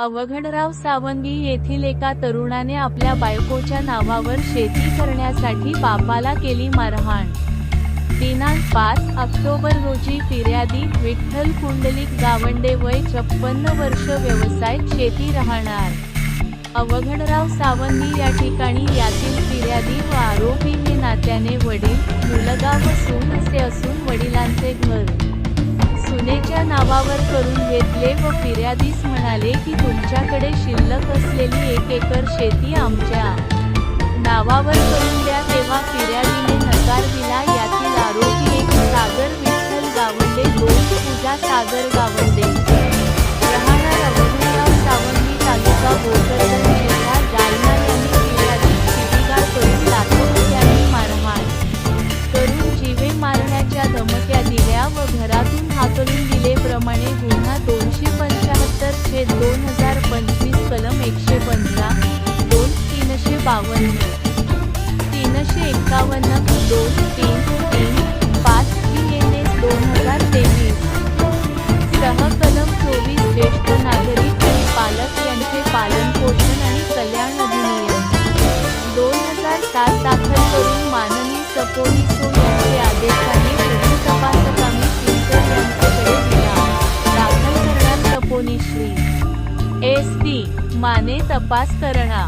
अवघडराव सावंगी येथील एका तरुणाने आपल्या बायकोच्या नावावर शेती करण्यासाठी बापाला केली मारहाण. दिनांक पाच ऑक्टोबर रोजी फिर्यादी विठ्ठल कुंडलिक गावंडे वय छप्पन्न वर्ष व्यवसाय शेती राहणार. अवघडराव सावंगी या ठिकाणी यातील फिर्यादी व आरोपी हे नात्याने वडील मुलगा व सून नावावर करून घेतले व फिर्यादीस म्हणाले की तुमच्याकडे शिल्लक असलेली एक एकर शेती आमच्या. नावावर करून द्या तेव्हा फिर्यादीने नकार दिला. यातील आरोपी एक सागर विठ्ठल गावंडे दोन पूजा सागर गावंडे. राहणार अवधूतराव सावंगी तालुका भोकरदन जिल्हा जालना यांनी फिर्यादीस शिवीगाळ करून लाखो रुपयांनी मारहाण. करून जीवे मारण्याच्या धमक्या दिल्या व घरातून दोन हजार पंचवीस कलम एकशे पंधरा दोन तीनशे बावन्न तीनशे एक्कावन्न दोन तीन तीन पाच पी एन एस दोन हजार तेवीस सह कलम चोवीस ज्येष्ठ नागरिक आणि पालक यांचे पालन पोषण आणि कल्याण अधिनियम दोन हजार सात दाखल करून माननीय माहिती माने तपास करणा